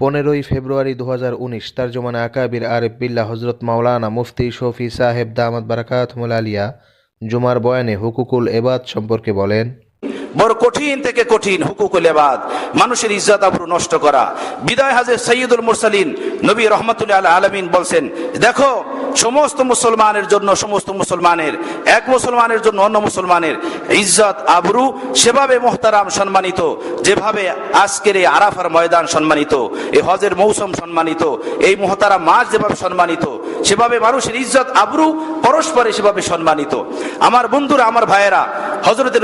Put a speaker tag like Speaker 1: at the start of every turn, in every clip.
Speaker 1: পনেরোই ফেব্রুয়ারি দু হাজার উনিশ তার্জমানা আকাবির আরিফ বিল্লা হজরত মাওলানা মুফতি শফি সাহেব দামাত বারাকাতমুল আলিয়া জুমার বয়ানে হুকুকুল এবাদ সম্পর্কে বলেন,
Speaker 2: বড় কঠিন থেকে কঠিন হুকুকুল এবাদ, মানুষের ইজ্জত আবরু নষ্ট করা। বিদায় হাজে সৈয়দুল মুরসালিন, নবী রহমতুল্লাহ আল আলমিন বলছেন, দেখো, সমস্ত মুসলমানের জন্য, সমস্ত মুসলমানের, এক মুসলমানের জন্য অন্য মুসলমানের ইজ্জত, আবরু সেভাবে মোহতারাম সম্মানিত, যেভাবে আজকের এই আরাফার ময়দান সম্মানিত, এই হজের মৌসুম সম্মানিত, এই মোহতারাম মাস যেভাবে সম্মানিত, সেভাবে মানুষের ইজ্জত, আবরু পরস্পরে সেভাবে সম্মানিত। আমার বন্ধুরা, আমার ভাইয়েরা হজরত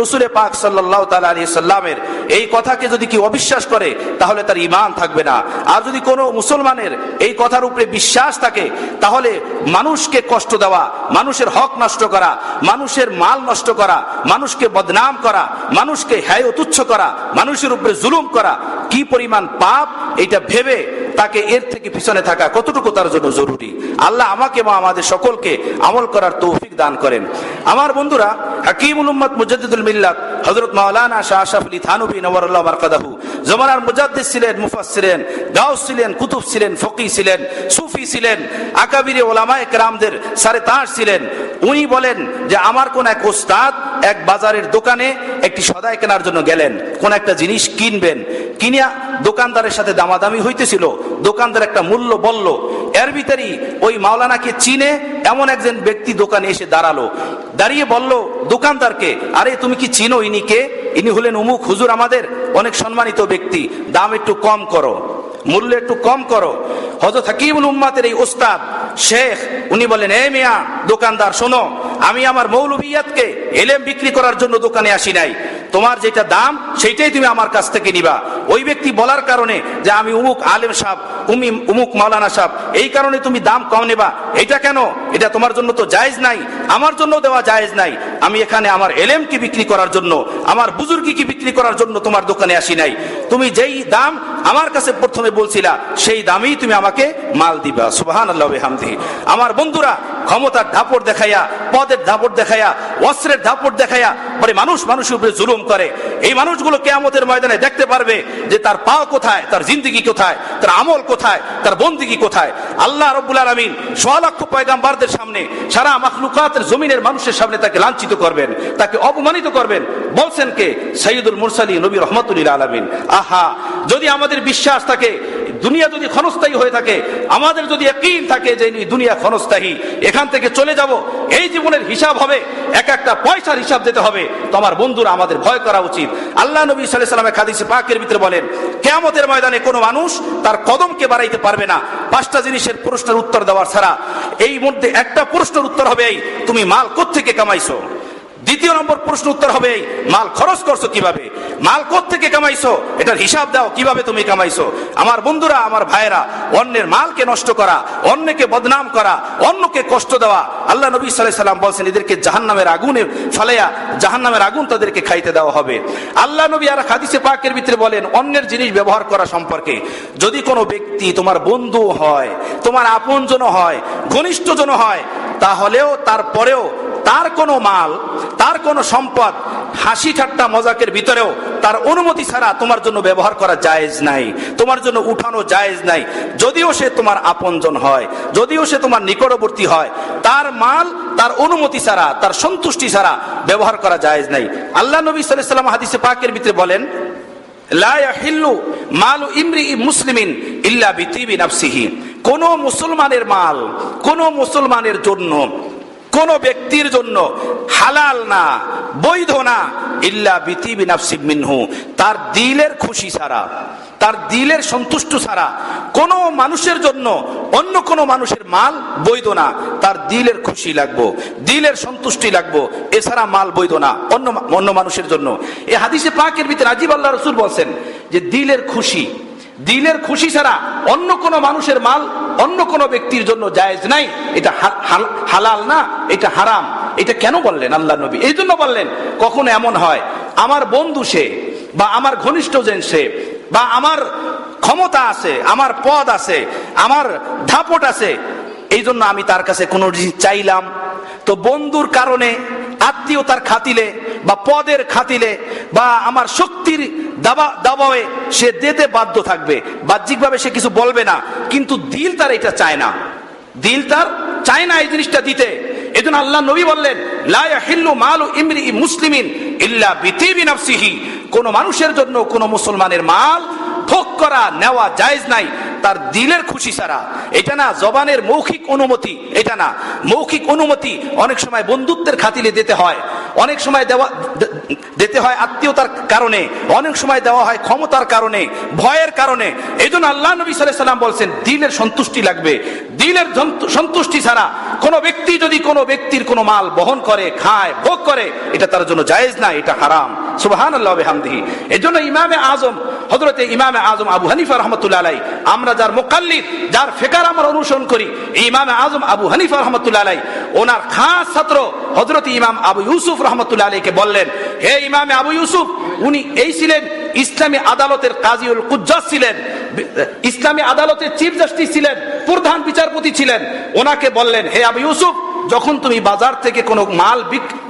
Speaker 2: রসুলে পাক সাল্লাহ তালা আলী সাল্লামের এই কথাকে যদি কেউ অবিশ্বাস করে, তাহলে তার ইমান থাকবে না। আর যদি কোনো মুসলমানের এই কথার উপরে বিশ্বাস থাকে, তাহলে মানুষকে কষ্ট দেওয়া, মানুষের হক নষ্ট করা, মানুষের মাল নষ্ট করা মানুষকে বদনাম করা, মানুষকে হ্যায় তুচ্ছ করা, মানুষের উপরে জুলুম করা, কি পরিমাণ পাপ এটা ভেবে তাকে এর থেকে পিছনে থাকা কতটুকু তার জন্য জরুরি? আল্লাহ আমাকে বা আমাদের সকলকে আমল করার তৌফিক দান করেন। আমার বন্ধুরা, হাকিমুল উম্মত মুজাদ্দিদুল মিল্লাত হযরত মাওলানা শাহ আশরাফ আলী থানভী নওয়ারুল্লাহ মারকাদাহু জমানার মুজাদ্দিদ ছিলেন, মুফাস ছিলেন, গাউস ছিলেন, কুতুব ছিলেন, ফকি ছিলেন, সুফি ছিলেন, আকাবিরে ওলামায়ে কেরামদের সারে তাঁর ছিলেন। উনি বলেন যে আমার কোন এক ওস্তাদ এক বাজারের দোকানে একটি সদায় কেনার জন্য গেলেন। কোন একটা জিনিস কিনবেন। কিনিয়া দোকানদারের সাথে দামাদামি হইতেছিল। দোকানদার একটা মূল্য বলল, এর ভিতরেই ওই মাওলানাকে চিনে এমন একজন ব্যক্তি দোকানে এসে দাঁড়াল। দাঁড়িয়ে বলল, দোকানদারকে, আরে তুমি কি চিনো ইনি কে? ইনি হলেন উমুক হুজুর আমাদের, অনেক সম্মানিত ব্যক্তি, দাম একটু কম করো, মূল্য একটু কম করো। হজরত হাকিমুল উম্মাতের এই ওস্তাদ শেখ, উনি বলেন এ মিয়া, দোকানদার শোনো, আমি আমার মৌলভিয়াতকে এলেম বিক্রি করার জন্য দোকানে আসি নাই। তোমার যেটা দাম, সেইটাই তুমি আমার কাছ থেকে নিবা। ওই ব্যক্তি বলার কারণে যে আমি উমুক আলেম সাহ উমি, উমুক মাওলানা সাহ এই কারণে তুমি দাম কম নেবা। এটা কেন? এটা তোমার জন্য তো জায়েজ নাই, আমার জন্য দেওয়া জায়েজ নাই। আমি এখানে আমার এলেমকে বিক্রি করার জন্য, আমার বুজুর্গিকে বিক্রি করার জন্য তোমার দোকানে আসি নাই। তুমি যেই দাম আমার কাছে প্রথমে বলছিলা, সেই দামেই তুমি আমাকে মাল দিবা। সুবাহান আল্লাহ হামদি আমার বন্ধুরা, ক্ষমতার ধাপড় দেখাইয়া, পদের ধাপড় দেখাইয়া, অস্ত্রের ধাপড় দেখাইয়া, পরে মানুষ মানুষের উপরে জুলুম করে। এই মানুষগুলো কেয়ামতের ময়দানে দেখতে পারবে যে তার পা কোথায়, তার জিন্দিগি কোথায়, তার আমল কোথায়। তার বন্দিগি কোথায়? আল্লাহ রব্বুল আলমিন সোয়া লক্ষ পয়গাম্বারদের সামনে সারা মাখলুকাতের জমিনের মানুষের সামনে তাকে লাঞ্ছিত করবেন, তাকে অপমানিত করবেন। বলছেন কে? সৈয়দুল মুরসালি নবী রহমতুল্লাহ আলমিন। আহা, যদি আমাদের বিশ্বাস থাকে, দুনিয়া যদি ক্ষণস্থায়ী হয়ে থাকে, আমাদের যদি একই থাকে যে দুনিয়া ক্ষণস্থায়ী, এখান থেকে চলে যাব, এই জীবনের হিসাব হবে, এক একটা পয়সার হিসাব দিতে হবে। তোমার বন্ধুরা, আমাদের ভয় করা উচিত। আল্লাহ নবী সাল্লাহ সাল্লামের খাদিসে পাকের ভিতরে বলেন, কেয়ামতের ময়দানে কোনো মানুষ তার কদমকে বাড়াইতে পারবে না। পাঁচটা জিনিসের প্রশ্নের উত্তর দেওয়ার ছাড়া এই মধ্যে একটা প্রশ্নের উত্তর হবে এই, তুমি মাল কোত্থেকে কামাইছো? দ্বিতীয় নম্বর প্রশ্ন উত্তর হবে মাল খরচ করছ কীভাবে? মাল থেকে কামাইছো? এটার হিসাব দাও, কীভাবে তুমি কামাইছো? আমার বন্ধুরা, আমার ভাইয়েরা, অন্যের মালকে নষ্ট করা, অন্যকে বদনাম করা, অন্যকে কষ্ট দেওয়া, আল্লাহ নবী সাল্লাহ সাল্লাম বলছেন, এদেরকে জাহান্নামের আগুনে ফলাইয়া জাহান্নামের আগুন তাদেরকে খাইতে দেওয়া হবে। আল্লাহ নবী আর হাদিসে পাকের ভিতরে বলেন, অন্যের জিনিস ব্যবহার করা সম্পর্কে যদি কোনো ব্যক্তি তোমার বন্ধু হয়, তোমার আপনজন হয়, ঘনিষ্ঠজন হয়, তাহলেও তারপরেও তার কোনো মাল, তার কোনো সম্পদ হাসি ঠাট্টা মজাকের ভিতরেও তার অনুমতি ছাড়া তোমার জন্য ব্যবহার করা জায়েজ নাই, তোমার জন্য উঠানো জায়েজ নাই। যদিও সে তোমার আপনজন হয়, যদিও সে তোমার নিকটবর্তী হয়, তার মাল, তার অনুমতি ছাড়া, তার সন্তুষ্টি ছাড়া ব্যবহার করা জায়েজ নাই। আল্লাহ নবী আলাইহি হাদিসে পাকের ভিতরে বলেন মালু মুসলিমিন ইল্লা নাফসিহি। কোন মুসলমানের মাল, কোন মুসলমানের জন্য, কোন ব্যক্তির জন্য হালাল না। বৈধ না। ইল্লা মিনহু। তার দিলের খুশি ছাড়া, তার দিলের সন্তুষ্ট ছাড়া কোন মানুষের জন্য অন্য কোন মানুষের মাল বৈধ না। তার দিলের খুশি লাগবো, দিলের সন্তুষ্টি লাগবো। এছাড়া মাল বৈধ না অন্য অন্য মানুষের জন্য। এ হাদিসে পাকের ভিতরে আজিব আল্লাহ রসুল বলছেন যে দিলের খুশি দিলের খুশি ছাড়া অন্য কোন মানুষের মাল অন্য কোন ব্যক্তির জন্য জায়েজ নাই। এটা হালাল না, এটা হারাম। এটা কেন বললেন আল্লাহ নবী? এই জন্য বললেন, কখনো এমন হয়, আমার বন্ধু সে, বা আমার ঘনিষ্ঠ জন সে, বা আমার ক্ষমতা আছে, আমার পদ আছে, আমার ধাপট আছে, এই জন্য আমি তার কাছে কোনো জিনিস চাইলাম। তো বন্ধুর কারণে, আত্মীয়তার খাতিলে, বা পদের খাতিলে, বা আমার শক্তির দাবা দাবাবে সে দিতে বাধ্য থাকবে। বাহ্যিকভাবে সে কিছু বলবে না, কিন্তু দিল তার এটা চায় না। দিল তার চায় না এই জিনিসটা দিতে। এজন্য আল্লাহ নবী বললেন মালু ইমরি মুসলিমিন ইল্লা বিতিবি নাফসিহি। কোন মানুষের জন্য কোন মুসলমানের মাল ভোগ করা, নেওয়া জায়েজ নাই, তার দিলের খুশি ছাড়া। এটা না জবানের মৌখিক অনুমতি, এটা না। মৌখিক অনুমতি অনেক সময় বন্ধুত্বের খাতিলে দিতে হয়। অনেক সময় দেওয়া দিতে হয় আত্মীয়তার কারণে, অনেক সময় দেওয়া হয় ক্ষমতার কারণে, ভয়ের কারণে। এই জন্য আল্লাহ নবী সাল্লাম বলছেন দিলের সন্তুষ্টি লাগবে। দিলের সন্তুষ্টি ছাড়া কোনো ব্যক্তি যদি কোনো ব্যক্তির কোনো মাল বহন করে, খায়, ভোগ করে, এটা তার জন্য জায়েজ না, এটা হারাম। সুবাহান আল্লাহ হামদিহি এই জন্য ইমামে আজম হজরতে ইমামে আজম আবু হানিফা রহমতুল্লাহ আলাই আমরা যার মোকাল্লিদ, যার ফেকার আমরা অনুসরণ করি ইমামে আজম আবু হানিফা রহমতুল্লাহ আলাই ওনার খাস ছাত্র হজরত ইমাম আবু ইউসুফ রহমতুল্লাহ আলাইকে বললেন, হে ইমামে আবু ইউসুফ, উনি এই ছিলেন ইসলামী আদালতের কাজীউল কুজ্জাস ছিলেন, ইসলামী আদালতের চিফ জাস্টিস ছিলেন, প্রধান বিচারপতি ছিলেন। ওনাকে বললেন, হে আবু ইউসুফ, যখন তুমি বাজার থেকে কোনো মাল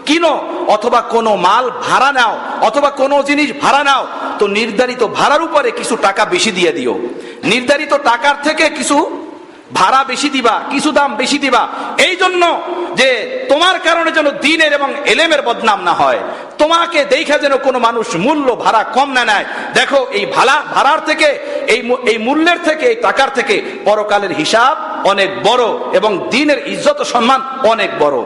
Speaker 2: কিনো অথবা কোনো মাল ভাড়া নাও অথবা কোনো জিনিস ভাড়া নাও, তো নির্ধারিত ভাড়ার উপরে কিছু টাকা বেশি দিয়ে দিও। নির্ধারিত টাকার থেকে কিছু ভাড়া বেশি দিবা, কিছু দাম বেশি দিবা। এই জন্য যে তোমার কারণে যেন দিনের এবং এলেমের বদনাম না হয়। তোমাকে দেখা যেন কোনো মানুষ মূল্য ভাড়া কম না নেয়। দেখো, এই ভাড়া ভাড়ার থেকে, এই এই মূল্যের থেকে, এই টাকার থেকে পরকালের হিসাব অনেক বড় এবং দিনের ইজ্জত সম্মান অনেক বড়।